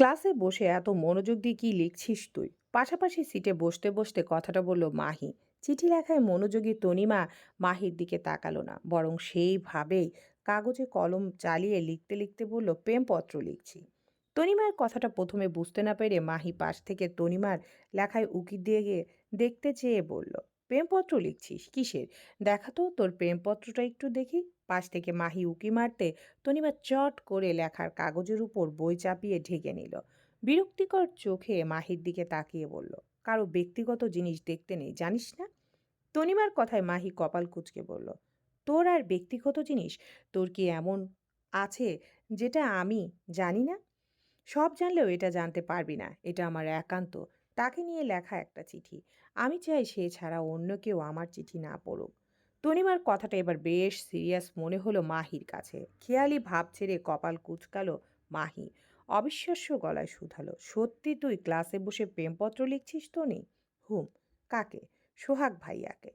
ক্লাসে বসে এত মনোযোগ দিয়ে কি লিখছিস তুই? পাশাপাশি সিটে বসতে বসতে কথাটা বলল, মাহি। চিঠি লেখায় মনোযোগী তনিমা মাহির দিকে তাকালো না, বরং সেইভাবেই কাগজে কলম চালিয়ে লিখতে লিখতে বলল, প্রেমপত্র লিখছি। তনিমার কথাটা প্রথমে বুঝতে না পেরে মাহি পাশ থেকে তনিমার লেখায় উকি দিয়ে গিয়ে দেখতে চেয়ে বলল, প্রেমপত্র লিখছিস? কিসের? দেখা তো, তোর প্রেমপত্রটা একটু দেখি। পাশ থেকে মাহি উকি মারতে তনিমা চট করে লেখার কাগজের উপর বই চাপিয়ে ঢেকে নিল। বিরক্তিকর চোখে মাহির দিকে তাকিয়ে বলল, কারও ব্যক্তিগত জিনিস দেখতে নেই, জানিস না? তনিমার কথায় মাহি কপাল কুঁচকে বলল, তোর আর ব্যক্তিগত জিনিস? তোর কি এমন আছে যেটা আমি জানি না? সব জানলেও এটা জানতে পারবি না, এটা আমার একান্ত। তাকে নিয়ে লেখা একটা চিঠি। আমি চাই সে ছাড়া অন্য কেউ আমার চিঠি না পড়ুক। তনিমার কথাটা এবার বেশ সিরিয়াস মনে হলো মাহির কাছে। খেয়ালি ভাব ছেড়ে কপাল কুচকালো মাহি। অবিশ্বাস্য গলায় শুধালো, সত্যি তুই ক্লাসে বসে প্রেমপত্র লিখছিস তো নি হুম, কাকে? সোহাগ ভাইয়াকে?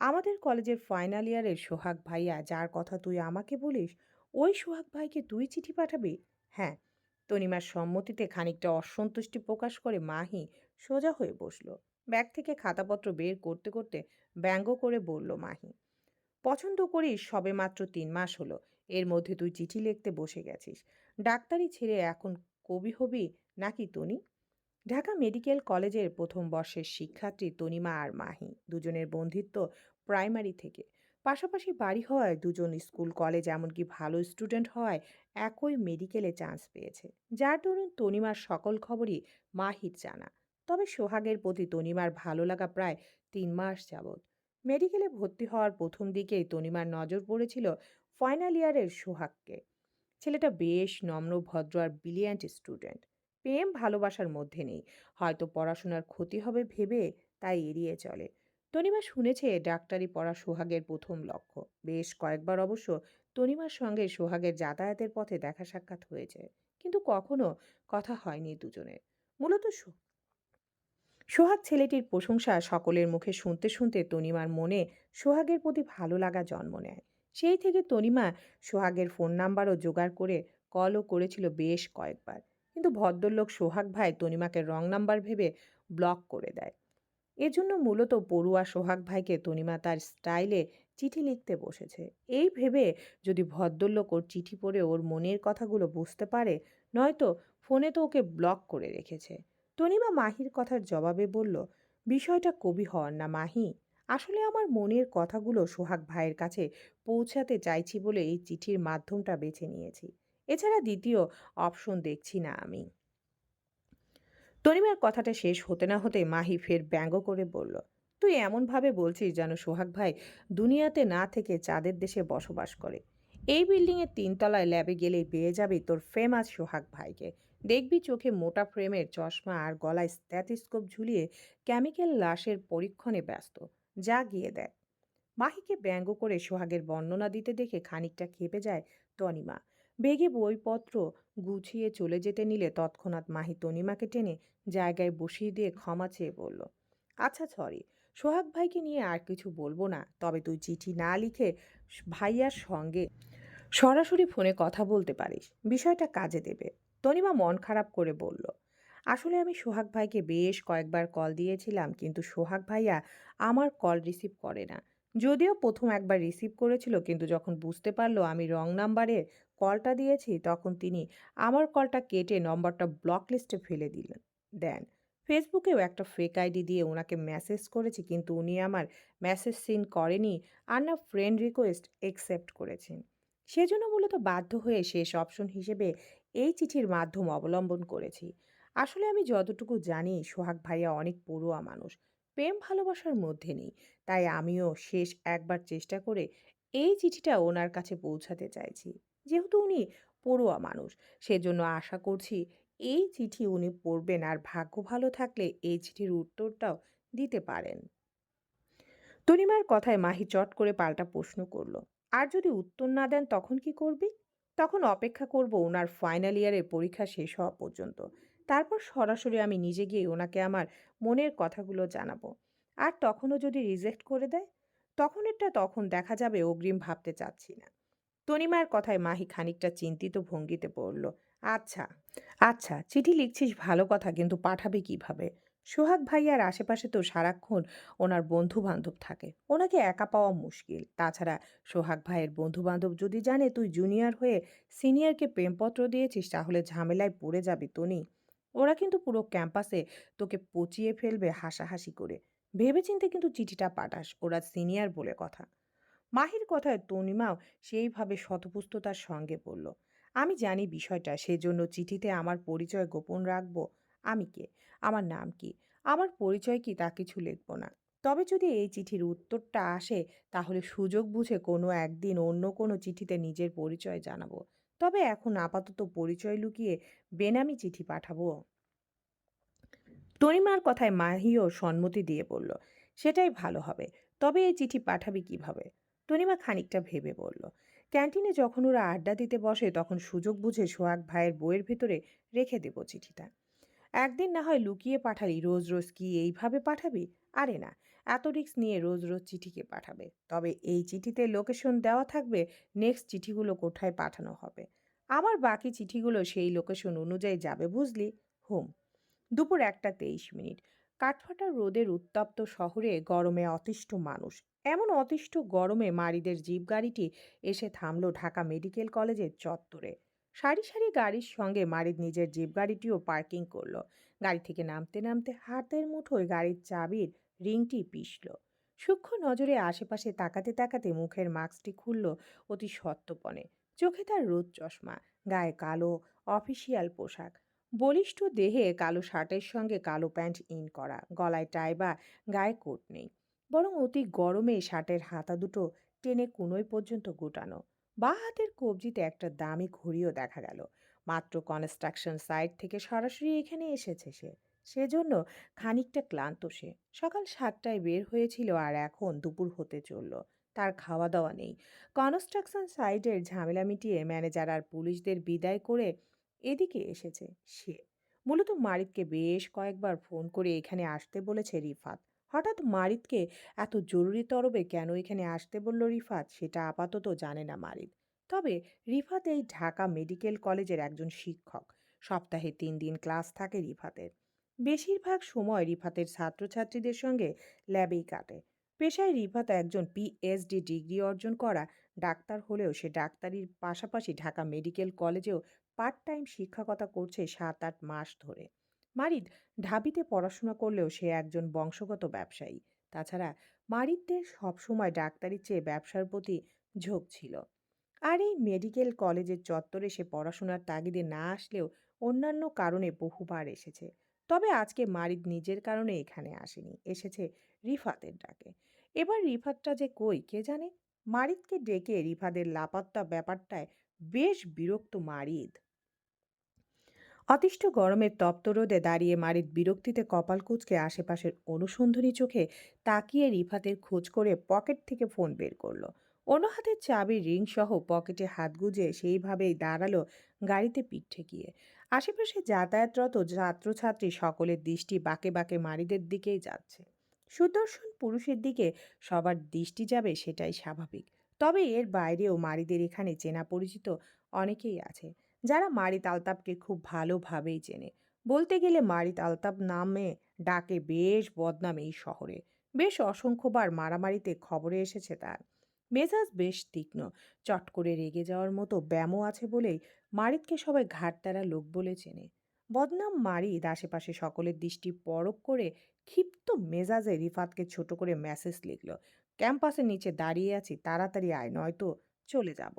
আমাদের কলেজের ফাইনাল ইয়ারের সোহাগ ভাইয়া, যার কথা তুই আমাকে বলিস, ওই সোহাগ ভাইকে তুই চিঠি পাঠাবি? হ্যাঁ। তনিমার সম্মতিতে খানিকটা অসন্তুষ্টি প্রকাশ করে মাহি সোজা হয়ে বসল। ব্যাগ থেকে খাতাপত্র বের করতে করতে ব্যঙ্গ করে বলল, মাহি, পছন্দ করিস সবে মাত্র তিন মাস হলো, এর মধ্যে তুই চিঠি লিখতে বসে গেছিস। ডাক্তারি ছেড়ে এখন কবি হবি নাকি তনি? ঢাকা মেডিকেল কলেজের প্রথম বর্ষের শিক্ষার্থী তনিমা আর মাহি দুজনের বন্ধুত্ব প্রাইমারি থেকে। পাশাপাশি বাড়ি হওয়ায় দুজন স্কুল কলেজ এমনকি ভালো স্টুডেন্ট হওয়ায় একই মেডিকেলে চান্স পেয়েছে। যার দরুন তনিমার সকল খবরই মাহির জানা। তবে সোহাগের প্রতি তনিমার ভালো লাগা প্রায় তিন মাস যাবৎ। মেডিকেলে ভর্তি হওয়ার প্রথম দিকেই তনিমার নজর পড়েছিল ফাইনাল ইয়ারের সোহাগকে। ছেলেটা বেশ নম্র, ভদ্র আর ব্রিলিয়ান্ট স্টুডেন্ট। প্রেম ভালোবাসার মধ্যে নেই। হয়তো পড়াশোনার ক্ষতি হবে ভেবে তাই এড়িয়ে চলে। তনিমা শুনেছে ডাক্তারি পড়া সোহাগের প্রথম লক্ষ্য। বেশ কয়েকবার অবশ্য তনিমার সঙ্গে সোহাগের যাতায়াতের পথে দেখা সাক্ষাৎ হয়েছে। কিন্তু কখনো কথা হয়নি দুজনের। মূলত সোহাগ ছেলেটির প্রশংসা সকলের মুখে শুনতে শুনতে তনিমার মনে সোহাগের প্রতি ভালো লাগা জন্ম নেয়। সেই থেকে তনিমা সোহাগের ফোন নাম্বারও জোগাড় করে কলও করেছিল বেশ কয়েকবার। কিন্তু ভদ্রলোক সোহাগ ভাই তনিমাকে রং নাম্বার ভেবে ব্লক করে দেয়। এজন্য মূলত পড়ুয়া সোহাগ ভাইকে তনিমা তার স্টাইলে চিঠি লিখতে বসেছে। এই ভেবে যদি ভদ্রলোক ওর চিঠি পড়ে ওর মনের কথাগুলো বুঝতে পারে, নয়তো ফোনে তো ওকে ব্লক করে রেখেছে। তনিমা মাহির কথার জবাবে বলল, বিষয়টা কবি হওয়ার না, মাহি। আসলে আমার মনের কথাগুলো সোহাগ ভাইয়ের কাছে পৌঁছাতে চাইছি বলে এই চিঠির মাধ্যমটা বেছে নিয়েছি। এছাড়া দ্বিতীয় অপশন দেখছি না আমি। তনিমার কথাটা শেষ হতে না হতে মাহি ফের ব্যঙ্গ করে বলল, তুই এমনভাবে বলছিস যেন সোহাগ ভাই দুনিয়াতে না থেকে চাঁদের দেশে বসবাস করে। এই বিল্ডিংয়ের তিনতলায় ল্যাবে গেলেই পেয়ে যাবি তোর ফেমাস সোহাগ ভাইকে। দেখবি চোখে মোটা ফ্রেমের চশমা আর গলায় স্ট্যাথিস্কোপ ঝুলিয়ে কেমিক্যাল লাশের পরীক্ষণে ব্যস্ত। যা গিয়ে দেখ। মাহিকে ব্যঙ্গ করে সোহাগের বর্ণনা দিতে দেখে খানিকটা খেপে যায় তনিমা। বেগে বইপত্র গুছিয়ে চলে যেতে নিলে তৎক্ষণাৎ মাহি তনিমাকে টেনে জায়গায় বসিয়ে দিয়ে ক্ষমা চেয়ে বলল আচ্ছা সরি, সোহাগ ভাইকে নিয়ে আর কিছু বলব না, তবে তুই চিঠি না লিখে ভাইয়ার সঙ্গে সরাসরি ফোনে কথা বলতে পারিস। বিষয়টা কাজে দেবে। তনিমা মন খারাপ করে বলল, আসলে আমি সোহাগ ভাইকে বেশ কয়েকবার কল দিয়েছিলাম, কিন্তু সোহাগ ভাইয়া আমার কল রিসিভ করে না। যদিও প্রথম একবার রিসিভ করেছিল, কিন্তু যখন বুঝতে পারল আমি রং নাম্বারে কলটা দিয়েছি, তখন তিনি আমার কলটা কেটে নম্বরটা ব্লক লিস্টে ফেলে দিলেন। দেন ফেসবুকেও একটা ফেক আইডি দিয়ে ওনাকে মেসেজ করেছি, কিন্তু উনি আমার মেসেজ সিন করেনি, আর না ফ্রেন্ড রিকোয়েস্ট একসেপ্ট করেছেন। সেজন্য মূলত বাধ্য হয়ে শেষ অপশন হিসেবে এই চিঠির মাধ্যম অবলম্বন করেছি। আসলে আমি যতটুকু জানি, সোহাগ ভাইয়া অনেক পড়ুয়া মানুষ। প্রেম ভালোবাসার মধ্যে নেই। তাই আমিও শেষ একবার চেষ্টা করে এই চিঠিটা ওনার কাছে পৌঁছাতে চাইছি। যেহেতু উনি পড়ুয়া মানুষ, সেজন্য আশা করছি এই চিঠি উনি পড়বেন আর ভাগ্য ভালো থাকলে এই চিঠির উত্তরটাও দিতে পারেন। তনিমার কথায় মাহি চট করে পাল্টা প্রশ্ন করল, আর যদি উত্তর না দেন তখন কি করবি? তখন অপেক্ষা করব ওনার ফাইনাল ইয়ারের পরীক্ষা শেষ হওয়া পর্যন্ত। তারপর সরাসরি আমি নিজে গিয়ে ওনাকে আমার মনের কথাগুলো জানাব। আর তখনও যদি রিজেক্ট করে দেয় তখন তখনেরটা তখন দেখা যাবে অগ্রিম ভাবতে চাচ্ছি না। তনিমার কথায় মাহি খানিকটা চিন্তিত ভঙ্গিতে পড়ল আচ্ছা, আচ্ছা চিঠি লিখছিস ভালো কথা কিন্তু পাঠাবে কীভাবে? সোহাগ ভাইয়ার আশেপাশে তো সারাক্ষণ ওনার বন্ধু-বান্ধব থাকে। ওনাকে একা পাওয়া মুশকিল। তাছাড়া সোহাগ ভাইয়ের বন্ধু-বান্ধব যদি জানে তুই জুনিয়র হয়ে সিনিয়রকে প্রেমপত্র দিয়েছিস, তাহলে ঝামেলায় পড়ে যাবি তনি ওরা কিন্তু পুরো ক্যাম্পাসে তোকে পচিয়ে ফেলবে হাসাহাসি করে। ভেবেচিন্তে কিন্তু চিঠিটা পাঠাস। ওরা সিনিয়র বলে কথা। মাহির কথায় তনিমাও সেইভাবে শতপুষ্টতার সঙ্গে বলল, আমি জানি বিষয়টা, সেজন্য চিঠিতে আমার পরিচয় গোপন রাখব আমি কে? আমার নাম কি? আমার পরিচয় কি? তা কিছু লিখব না। তবে যদি এই চিঠির উত্তরটা আসে, তাহলে সুযোগ বুঝে কোনো একদিন অন্য কোনো চিঠিতে নিজের পরিচয় জানাব। তবে এখন আপাতত পরিচয় লুকিয়ে বেনামি চিঠি পাঠাবো। তনিমার কথায় মাহিও সম্মতি দিয়ে বলল, সেটাই ভালো হবে। তবে এই চিঠি পাঠাবি কীভাবে? তনিমা খানিকটা ভেবে বলল, ক্যান্টিনে যখন ওরা আড্ডা দিতে বসে, তখন সুযোগ বুঝে সোহাগ ভাইয়ের বইয়ের ভেতরে রেখে দেবো চিঠিটা। একদিন না হয় লুকিয়ে পাঠালি, রোজ রোজ কি এইভাবে পাঠাবি? আরে না, এত রিক্স নিয়ে রোজ রোজ চিঠিকে পাঠাবে। তবে এই চিঠিতে লোকেশন দেওয়া থাকবে, নেক্সট চিঠিগুলো কোথায় পাঠানো হবে? আমার বাকি চিঠিগুলো সেই লোকেশন অনুযায়ী যাবে বুঝলি? হোম। দুপুর একটা তেইশ মিনিট। কাঠফাটা রোদের উত্তপ্ত শহরে গরমে অতিষ্ঠ মানুষ। এমন অতিষ্ঠ গরমে মারিদের জিপ গাড়িটি এসে থামলো ঢাকা মেডিকেল কলেজের চত্বরে। সারি সারি গাড়ির সঙ্গে মারিদ নিজের জিপ গাড়িটিও পার্কিং করল। গাড়ি থেকে নামতে নামতে হাতের মুঠোয় গাড়ির চাবির রিংটি পিষল। সূক্ষ্ম নজরে আশেপাশে তাকাতে তাকাতে মুখের মাস্কটি খুলল অতি সত্বপনে চোখে তার রোদ চশমা, গায়ে কালো অফিসিয়াল পোশাক, বলিষ্ঠ দেহে কালো শার্টের সঙ্গে কালো প্যান্ট ইন করা, গলায় টাই বা গায়ে কোট নেই, বরং অতি গরমে শার্টের হাতা দুটো টেনে কুনোয় পর্যন্ত গোটানো। বা হাতের কবজিতে একটা দামি ঘড়িও দেখা গেল। মাত্র কনস্ট্রাকশন সাইট থেকে সরাসরি এখানে এসেছে সে। সেজন্য খানিকটা ক্লান্ত সে। সকাল সাতটায় বের হয়েছিল আর এখন দুপুর হতে চলল। তার খাওয়া দাওয়া নেই। কনস্ট্রাকশন সাইটের ঝামেলা মিটিয়ে ম্যানেজার আর পুলিশদের বিদায় করে এদিকে এসেছে সে। মূলত মারিককে বেশ কয়েকবার ফোন করে এখানে আসতে বলেছে রিফাত। হঠাৎ মারিদকে এত জরুরি তরবে কেন এখানে আসতে বলল রিফাত? সেটা আপাতত জানে না মারিদ তবে রিফাত এই ঢাকা মেডিকেল কলেজের একজন শিক্ষক। সপ্তাহে তিন দিন ক্লাস থাকে রিফাতের। বেশিরভাগ সময় রিফাতের ছাত্রছাত্রীদের সঙ্গে ল্যাবেই কাটে। পেশায় রিফাত একজন পিএইচডি ডিগ্রি অর্জন করা ডাক্তার হলেও সে ডাক্তারির পাশাপাশি ঢাকা মেডিকেল কলেজেও পার্ট টাইম শিক্ষকতা করছে সাত আট মাস ধরে। মারিদ ঢাবিতে পড়াশোনা করলেও সে একজন বংশগত ব্যবসায়ী। তাছাড়া মারিদদের সবসময় ডাক্তারির চেয়ে ব্যবসার প্রতি ঝোঁক ছিল। আর এই মেডিকেল কলেজের চত্বরে সে পড়াশোনার তাগিদে না আসলেও অন্যান্য কারণে বহুবার এসেছে। তবে আজকে মারিদ নিজের কারণে এখানে আসেনি, এসেছে রিফাতের ডাকে। এবার রিফাতটা যে কই, কে জানে? মারিদকে ডেকে রিফাদের লাপাত্তা ব্যাপারটায় বেশ বিরক্ত মারিদ। অতিষ্ঠ গরমের তপ্ত রোদে দাঁড়িয়ে মারিদ বিরক্তিতে কপাল কুঁচকে আশেপাশের অনুসন্ধানী চোখে তাকিয়ে রিফাতের খোঁজ করে পকেট থেকে ফোন বের করল। অন্য হাতের চাবির রিং সহ পকেটে হাত গুজে সেইভাবেই দাঁড়াল গাড়িতে পিঠ ঠেকিয়ে। আশেপাশে যাতায়াতরত ছাত্রছাত্রী সকলের দৃষ্টি বাঁকে বাঁকে মারিদের দিকেই যাচ্ছে। সুদর্শন পুরুষের দিকে সবার দৃষ্টি যাবে সেটাই স্বাভাবিক। তবে এর বাইরেও মারিদের এখানে চেনা পরিচিত অনেকেই আছে। যারা মারিত আলতাপকে খুব ভালোভাবেই চেনে। বলতে গেলে মারিত আলতাপ নামে ডাকে বেশ বদনাম এই শহরে। বেশ অসংখ্যবার মারামারিতে খবরে এসেছে তার। মেজাজ বেশ তীক্ষ্ণ। চট করে রেগে যাওয়ার মতো ব্যামো আছে বলেই মারিতকে সবাই ঘাটতারা লোক বলে চেনে। বদনাম মারিদ আশেপাশে সকলের দৃষ্টি পরক করে ক্ষিপ্ত মেজাজে রিফাতকে ছোট করে মেসেজ লিখল, ক্যাম্পাসের নিচে দাঁড়িয়ে আছি, তাড়াতাড়ি আয়, নয়তো চলে যাব।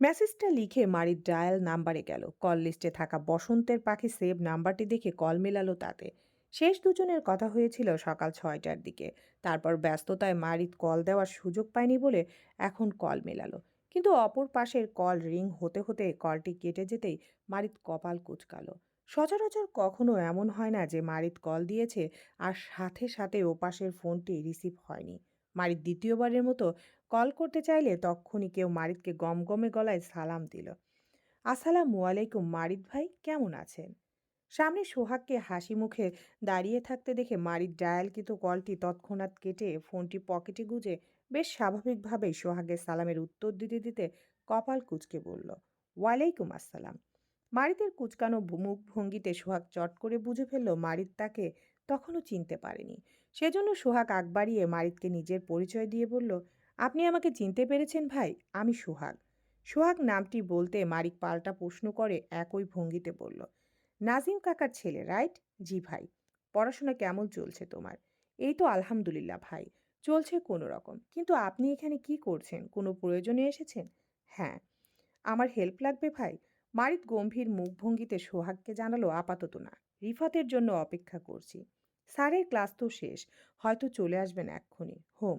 মেসেজটা লিখে মারির ডায়াল নাম্বারে গেল। কল লিস্টে থাকা বসন্তের পাখি সেভ নাম্বারটি দেখে কল মেলালো তাতে। শেষ দুজনের কথা হয়েছিল সকাল ছয়টার দিকে। তারপর ব্যস্ততায় মারিত কল দেওয়ার সুযোগ পায়নি বলে এখন কল মেলালো। কিন্তু অপর পাশের কল রিং হতে হতে কলটি কেটে যেতেই মারিত কপাল কুচকালো। সচরাচর কখনো এমন হয় না যে মারিত কল দিয়েছে আর সাথে সাথে ওপাশের ফোনটি রিসিভ হয়নি। মারিত দ্বিতীয়বারের মতো কল করতে চাইলে তক্ষুনি কেউ মারিদকে গমগমে গলায় সালাম দিল। আসসালামু আলাইকুম মারিদ ভাই, কেমন আছেন? সামনে সোহাগকে হাসি মুখে দাঁড়িয়ে থাকতে দেখে মারিদ ডায়ালকৃত কলটি তৎক্ষণাৎ কেটে ফোনটি পকেটে গুজে বেশ স্বাভাবিকভাবেই সোহাগের সালামের উত্তর দিতে দিতে কপাল কুচকে বলল, ওয়ালাইকুম আসসালাম। মারিতের কুচকানো ভু- মুখভঙ্গিতে সোহাগ চট করে বুঝে ফেলল মারিত তাকে তখনও চিনতে পারেনি। সেজন্য সোহাগ আগ বাড়িয়ে মারিতকে নিজের পরিচয় দিয়ে বলল, আপনি আমাকে চিনতে পেরেছেন ভাই, আমি সোহাগ। সোহাগ নামটি বলতে মারিক পাল্টা প্রশ্ন করে একই ভঙ্গিতে বলল, নাজিম কাকার ছেলে, রাইট? জি ভাই। পড়াশোনা কেমন চলছে তোমার? এই তো আলহামদুলিল্লাহ ভাই, চলছে কোনো রকম। কিন্তু আপনি এখানে কি করছেন? কোনো প্রয়োজনে এসেছেন? হ্যাঁ। আমার হেল্প লাগবে ভাই। মারিত গম্ভীর মুখভঙ্গিতে সোহাগকে জানালো, আপাতত না। রিফাতের জন্য অপেক্ষা করছি। স্যারের ক্লাস তো শেষ, হয়তো চলে আসবেন এক্ষুনি। হোম।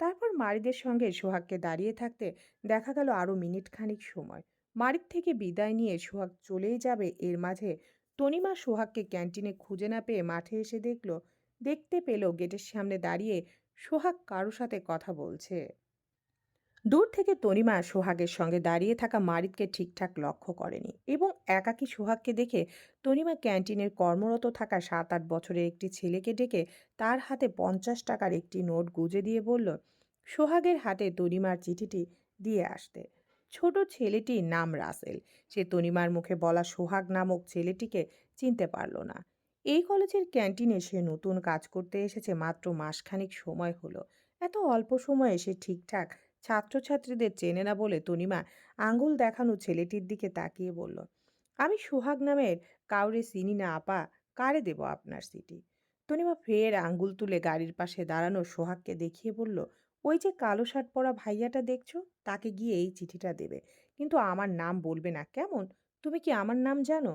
তারপর মারিদের সঙ্গে সোহাগকে দাঁড়িয়ে থাকতে দেখা গেল আরও মিনিট খানিক সময়। মারিদ থেকে বিদায় নিয়ে সোহাগ চলেই যাবে, এর মাঝে তনিমা সোহাগকে ক্যান্টিনে খুঁজে না পেয়ে মাঠে এসে দেখল, দেখতে পেল গেটের সামনে দাঁড়িয়ে সোহাগ কারও সাথে কথা বলছে। দূর থেকে তনিমা সোহাগের সঙ্গে দাঁড়িয়ে থাকা মারিদকে ঠিকঠাক লক্ষ্য করেনি এবং একাকী সোহাগকে দেখে তনিমা ক্যান্টিনের কর্মরত থাকা সাত আট বছরের একটি ছেলেকে ডেকে তার হাতে পঞ্চাশ টাকার একটি নোট গুজে দিয়ে বলল, সোহাগের হাতে তনিমার চিঠিটি দিয়ে আসতে। ছোট ছেলেটির নাম রাসেল। সে তনিমার মুখে বলা সোহাগ নামক ছেলেটিকে চিনতে পারল না। এই কলেজের ক্যান্টিনে সে নতুন কাজ করতে এসেছে মাত্র মাসখানিক সময় হলো। এত অল্প সময়ে সে ঠিকঠাক ছাত্রছাত্রীদের চেনে না বলে তনিমা আঙ্গুল দেখানো ছেলেটির দিকে তাকিয়ে বলল, আমি সোহাগ নামের কাউরে চিনি না, আপা। কারে দেব আপনার সিটি তনিমা ফের আঙ্গুল তুলে গাড়ির পাশে দাঁড়ানো সোহাগকে দেখিয়ে বলল, ওই যে কালো শার্ট পরা ভাইয়াটা দেখছ? তাকে গিয়ে এই চিঠিটা দেবে। কিন্তু আমার নাম বলবে না, কেমন? তুমি কি আমার নাম জানো?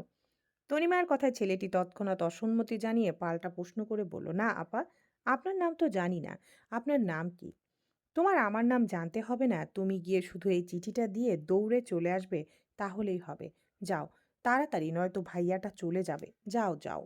তনিমার কথায় ছেলেটি তৎক্ষণাৎ অসম্মতি জানিয়ে পাল্টা প্রশ্ন করে বলল, না, আপা, আপনার নাম তো জানি না। আপনার নাম কি? তোমার আমার নাম জানতে হবে না, তুমি গিয়ে শুধু এই চিঠিটা দিয়ে দৌড়ে চলে আসবে, তাহলেই হবে। যাও, তাড়াতাড়ি, নয়তো ভাইয়াটা চলে যাবে। যাও যাও।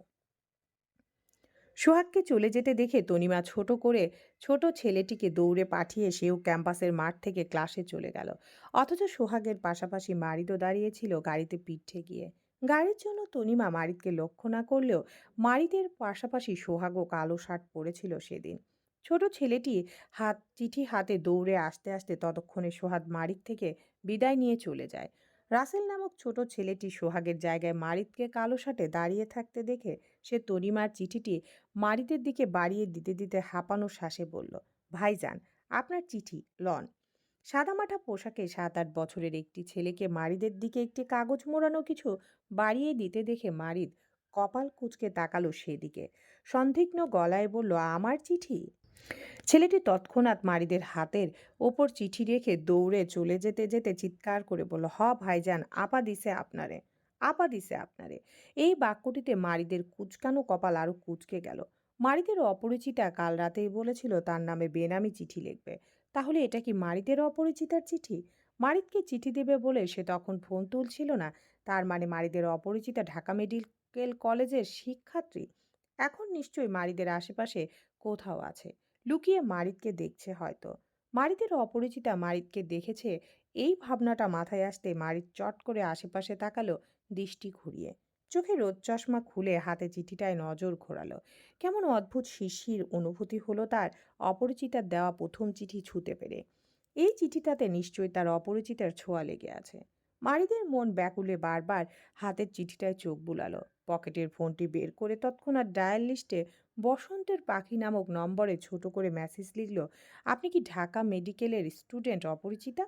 সোহাগকে চলে যেতে দেখে তনিমা ছোট করে ছোট ছেলেটিকে দৌড়ে পাঠিয়ে সেও ক্যাম্পাসের মাঠ থেকে ক্লাসে চলে গেল। অথচ সোহাগের পাশাপাশি মারিদও দাঁড়িয়েছিল গাড়িতে পিঠে গিয়ে গাড়ির জন্য তনিমা মারিদকে লক্ষ্য না করলেও মারিদের পাশাপাশি সোহাগও কালো শার্ট পরেছিল সেদিন। ছোট ছেলেটি হাত, চিঠি হাতে দৌড়ে আসতে আসতে ততক্ষণে সোহাগ মারিক থেকে বিদায় নিয়ে চলে যায়। রাসেল নামক ছোট ছেলেটি সোহাগের জায়গায় মারিদকে কালো শার্টে দাঁড়িয়ে থাকতে দেখে সে তনিমার চিঠিটি মারিদের দিকে বাড়িয়ে দিতে দিতে হাঁপানো শ্বাসে বলল, ভাইজান, আপনার চিঠি, লন। সাদামাটা পোশাকে সাত, আট বছরের একটি ছেলেকে মারিদের দিকে একটি কাগজ মোড়ানো কিছু বাড়িয়ে দিতে দেখে মারিদ কপাল কুচকে তাকালো সেদিকে। সন্দিগ্ন গলায় বলল, আমার চিঠি? ছেলেটি তৎক্ষণাৎ মারিদের হাতের ওপর চিঠি রেখে দৌড়ে চলে যেতে যেতে চিৎকার করে বলল, হ ভাইজান, আপা দিছে আপনারে, আপা দিছে আপনারে। এই বাক্যটিতে মারিদের কুচকানো কপাল আরও কুচকে গেল। মারিদের অপরিচিতা কাল রাতেই বলেছিল, তার নামে বেনামি চিঠি লিখবে। তাহলে এটা কি মারিদের অপরিচিতার চিঠি? মারিদকে চিঠি দেবে বলে সে তখন ফোন তুলছিল না। তার মানে মারিদের অপরিচিতা ঢাকা মেডিকেল কলেজের শিক্ষার্থী। এখন নিশ্চয়ই মারিদের আশেপাশে কোথাও আছে। লুকিয়ে মারিদকে দেখছে হয়তো। মারিদের অপরিচিতা মারিদকে দেখেছে, এই ভাবনাটা মাথায় আসতে মারিদ চট করে আশেপাশে তাকালো দৃষ্টি ঘুরিয়ে। চোখে রোদ চশমা খুলে হাতে চিঠিটায় নজর ঘোরালো। কেমন অদ্ভুত শিশির অনুভূতি হলো তার অপরিচিতার দেওয়া প্রথম চিঠি ছুঁতে পেরে। এই চিঠিটাতে নিশ্চয়ই তার অপরিচিতার ছোঁয়া লেগে আছে। মারিদের মন ব্যাকুলে বারবার হাতের চিঠিটায় চোখ বুলালো। পকেটের ফোনটি বের করে তৎক্ষণাৎ ডায়াল লিস্টে বসন্তের পাখি নামক নম্বরে ছোট করে মেসেজ লিখল, আপনি কি ঢাকা মেডিকেলের স্টুডেন্ট অপরিচিতা?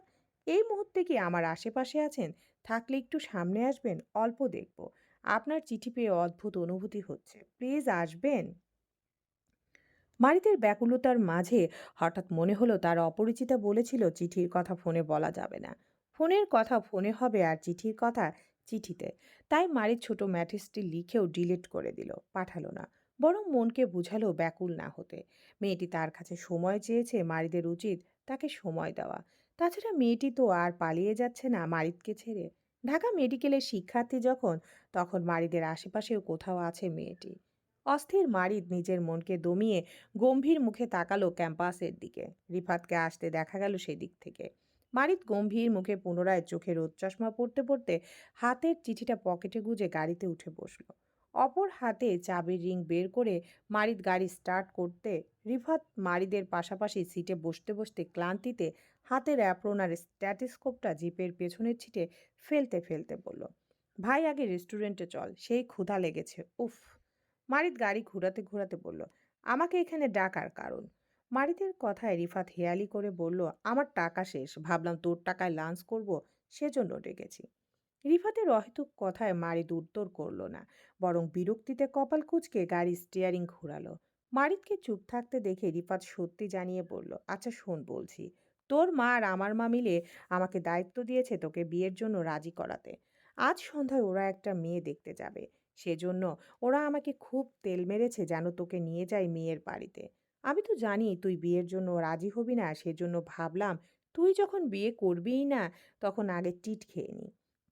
এই মুহূর্তে কি আমার আশেপাশে আছেন? থাকলে একটু সামনে আসবেন, অল্প দেখব। আপনার চিঠি পেয়ে অদ্ভুত অনুভূতি হচ্ছে। প্লিজ আসবেন? মারিতের ব্যাকুলতার মাঝে হঠাৎ মনে হলো তার অপরিচিতা বলেছিল চিঠির কথা ফোনে বলা যাবে না। ফোনের কথা ফোনে হবে আর চিঠির কথা চিঠিতে। তাই মারির ছোট ম্যাটেসটি লিখেও ডিলিট করে দিল, পাঠালো না। বরং মনকে বুঝালো ব্যাকুল না হতে। মেয়েটি তার কাছে সময় চেয়েছে মারিদের উচিত তাকে সময় দেওয়া। তাছাড়া মেয়েটি তো আর পালিয়ে যাচ্ছে না মারিদকে ছেড়ে। ঢাকা মেডিকেলের শিক্ষার্থী যখন, তখন মারিদের আশেপাশেও কোথাও আছে মেয়েটি। অস্থির মারিদ নিজের মনকে দমিয়ে গম্ভীর মুখে তাকালো ক্যাম্পাসের দিকে। রিফাতকে আসতে দেখা গেল সেদিক থেকে। মারিদ গম্ভীর মুখে পুনরায় চোখে রোদ চশমা পড়তে পড়তে হাতের চিঠিটা পকেটে গুজে গাড়িতে উঠে বসল। অপর হাতে চাবির রিং বের করে মারিদ গাড়ি স্টার্ট করতে রিফাত মারিদের পাশাপাশি সিটে বসতে বসতে ক্লান্তিতে হাতের অ্যাপ্রোনার স্ট্যাটিস্কোপটা জিপের পেছনের ছিটে ফেলতে ফেলতে বলল, ভাই, আগে রেস্টুরেন্টে চল, সেই ক্ষুধা লেগেছে। উফ, মারিত গাড়ি ঘোরাতে ঘোরাতে বলল, আমাকে এখানে ডাকার কারণ। মারিতের কথায় রিফাত হেয়ালি করে বলল, আমার টাকা শেষ, ভাবলাম তোর টাকায় লাঞ্চ করব, সেজন্য ডেকেছি। রিফাতের অহেতুক কথায় মারিত উত্তর করল না, বরং বিরক্তিতে কপাল কুঁচকে গাড়ি স্টিয়ারিং ঘোরালো। মারিতকে চুপ থাকতে দেখে রিফাত সত্যি জানিয়ে বলল আচ্ছা শোন বলছি, তোর মা আর আমার মা মিলে আমাকে দায়িত্ব দিয়েছে তোকে বিয়ের জন্য রাজি করাতে। আজ সন্ধ্যায় ওরা একটা মেয়ে দেখতে যাবে। সেজন্য ওরা আমাকে খুব তেল মেরেছে যেন তোকে নিয়ে যায় মেয়ের বাড়িতে। আমি তো জানি তুই বিয়ের জন্য রাজি হবি না, সেজন্য ভাবলাম তুই যখন বিয়ে করবিই না, তখন আগে টিট খেয়ে নি।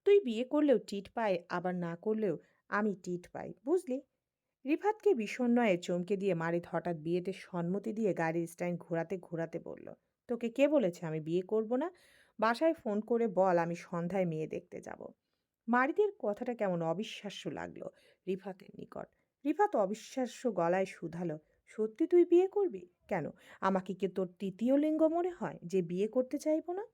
তুই বিয়ে করলেও টিট পাই আবার না করলেও আমি টিট পাই, বুঝলি? রিফাতকে বিষণ্ণয়ে চমকে দিয়ে মারিত হঠাৎ বিয়েতে সম্মতি দিয়ে গাড়ির স্ট্যান্ড ঘোরাতে ঘোরাতে বলল, তোকে কে বলেছে আমি বিয়ে করব না? বাসায় ফোন করে বল, আমি সন্ধ্যায় মেয়ে দেখতে যাব। মারিতের কথাটা কেমন অবিশ্বাস্য লাগল রিফাতের নিকট। রিফাত অবিশ্বাস্য গলায় শুধালো সত্যি তুই বিয়ে করবি? কেন? আমাকে কি তোর তৃতীয় লিঙ্গ মনে হয় যে বিয়ে করতে চাইব না?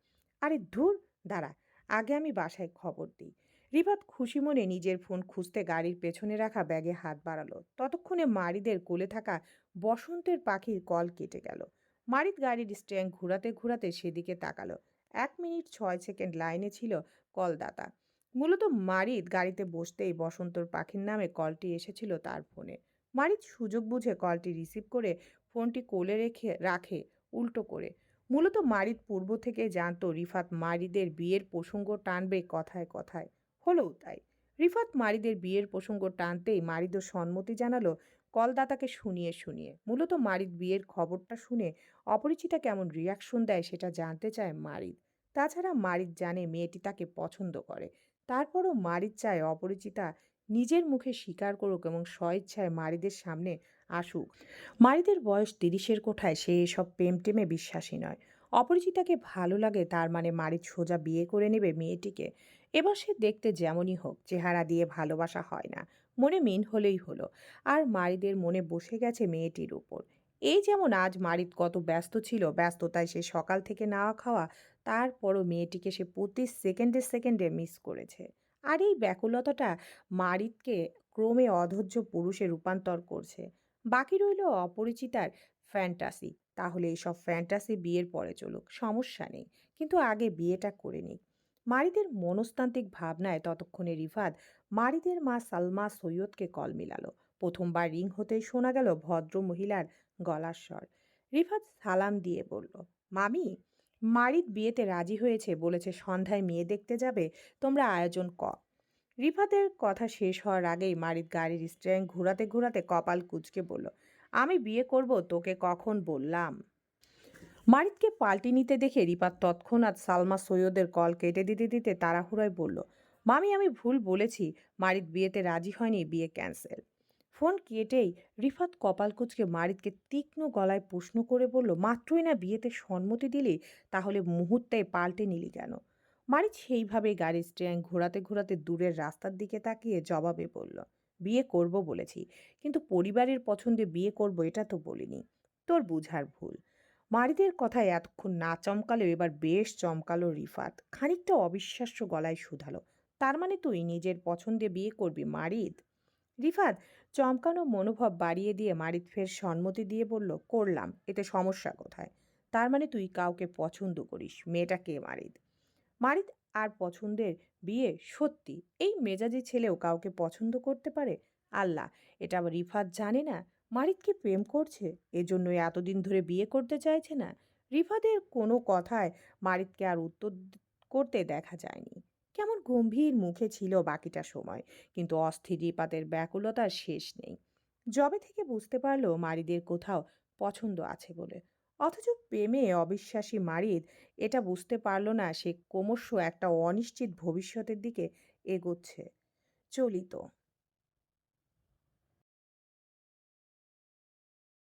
আরে ধুর, দাঁড়া, আগে আমি বাসায় খবর দিই। রিফাত খুশি মনে নিজের ফোন খুঁজতে গাড়ির পেছনে রাখা ব্যাগে হাত বাড়ালো। ততক্ষণে মারিদের কোলে থাকা বসন্তের পাখির কল কেটে গেল। মারিদ গাড়ির স্ট্যাং ঘোরাতে ঘোরাতে সেদিকে তাকালো। এক মিনিট ছয় সেকেন্ড লাইনে ছিল কলদাতা। মূলত মারিদ গাড়িতে বসতেই বসন্তর পাখির নামে কলটি এসেছিল তার ফোনে। মারিদ সুযোগ বুঝে কলটি রিসিভ করে ফোনটি কোলে রেখে, রাখে উল্টো করে। মূলত মারিদ পূর্ব থেকে জানতো রিফাত মারিদের বিয়ের প্রসঙ্গ টানবে কথায় কথায়। হলোও তাই। রিফাত মারিদের বিয়ের প্রসঙ্গ টানতেই মারিদও সম্মতি জানালো কলদাতাকে শুনিয়ে শুনিয়ে। মূলত মারিদ বিয়ের খবরটা শুনে অপরিচিতা কেমন রিয়াকশন দেয় সেটা জানতে চায় মারিদ। তাছাড়া মারিদ জানে মেয়েটি তাকে পছন্দ করে। তারপরও মারিদ চায় অপরিচিতা নিজের মুখে স্বীকার করুক এবং স্বইচ্ছায় মারিদের সামনে আসুক। মারিদের বয়স তিরিশের কোঠায়, সে এসব প্রেম টেমে বিশ্বাসী নয়। অপরিচিতাকে ভালো লাগে, তার মানে মারিদ সোজা বিয়ে করে নেবে মেয়েটিকে। এবার সে দেখতে যেমনই হোক, চেহারা দিয়ে ভালোবাসা হয় না, মনে মিন হলেই হলো। আর মারিদের মনে বসে গেছে মেয়েটির উপর। এই যেমন আজ মারিদ কত ব্যস্ত ছিল, ব্যস্ততায় সে সকাল থেকে নাওয়া খাওয়া, তারপরও মেয়েটিকে সে প্রতি সেকেন্ডে সেকেন্ডে মিস করেছে। আর এই ব্যাকুলতাটা মারিদকে ক্রমে অধৈর্য পুরুষে রূপান্তর করছে। বাকি রইল অপরিচিতার ফ্যান্টাসি। তাহলে এইসব ফ্যান্টাসি বিয়ের পরে চলুক, সমস্যা নেই। কিন্তু আগে বিয়েটা করে নিক। মারিদের মনস্তান্ত্রিক ভাবনায় ততক্ষণে রিফাত মারিদের মা সালমা সৈয়দকে কল মিলালো। প্রথমবার রিং হতেই শোনা গেল ভদ্র মহিলার গলার স্বর। রিফাত সালাম দিয়ে বলল, মামি মারিদ বিয়েতে রাজি হয়েছে বলেছে সন্ধ্যায় মেয়ে দেখতে যাবে, তোমরা আয়োজন ক। রিফাতের কথা শেষ হওয়ার আগেই মারিদ গাড়ির স্ট্যান্ড ঘোরাতে ঘোরাতে কপাল কুচকে বলল, আমি বিয়ে করব, তোকে কখন বললাম? মারিদকে পাল্টি নিতে দেখে রিপাত তৎক্ষণাৎ সালমা সৈয়দের কল কেটে দিতে দিতে তাড়াহুড়োয় বলল, মামি, আমি ভুল বলেছি। মারিদ বিয়েতে রাজি হয়নি, বিয়ে ক্যান্সেল ফোন কেটেই রিফাত কপাল কুচকে মারিদকে তীক্ষ্ণ গলায় প্রশ্ন করে বলল, মাত্রই না বিয়েতে সম্মতি দিলি? তাহলে মুহূর্তে পাল্টে নিলি কেন? মারিদ সেইভাবে গাড়ির স্ট্যান্ড ঘোরাতে ঘোরাতে দূরের রাস্তার দিকে তাকিয়ে জবাবে বলল, বিয়ে করব বলেছি, কিন্তু পরিবারের পছন্দে বিয়ে করব এটা তো বলিনি। তোর বুঝার ভুল। মারিদের কথায় এতক্ষণ না চমকালেও এবার বেশ চমকালো রিফাত খানিকটা অবিশ্বাস্য গলায় শুধালো, তার মানে তুই নিজের পছন্দে বিয়ে করবি মারিদ রিফাত, চমকানো মনোভাব বাড়িয়ে দিয়ে মারিদ ফের সম্মতি দিয়ে বলল, করলাম, এতে সমস্যা কোথায়? তার মানে তুই কাউকে পছন্দ করিস, মেয়েটা কে মারিদ মারিদ আর পছন্দের বিয়ে? সত্যি, এই মেজাজি ছেলেও কাউকে পছন্দ করতে পারে? আল্লাহ, এটা রিফাত জানে না? মারিদ কি প্রেম করছে? এজন্যই এতদিন ধরে বিয়ে করতে চাইছে না? রিফাদের কোনো কথায় মারিদকে আর উত্তর করতে দেখা যায়নি। কেমন গম্ভীর মুখে ছিল বাকিটা সময়। কিন্তু অস্থিরিপাতের ব্যাকুলতার শেষ নেই। জবে থেকে বুঝতে পারল মারিদের কোথাও পছন্দ আছে বলে। অথচ প্রেমে অবিশ্বাসী মারিদ এটা বুঝতে পারল না সে ক্রমশ একটা অনিশ্চিত ভবিষ্যতের দিকে এগোচ্ছে। চলিত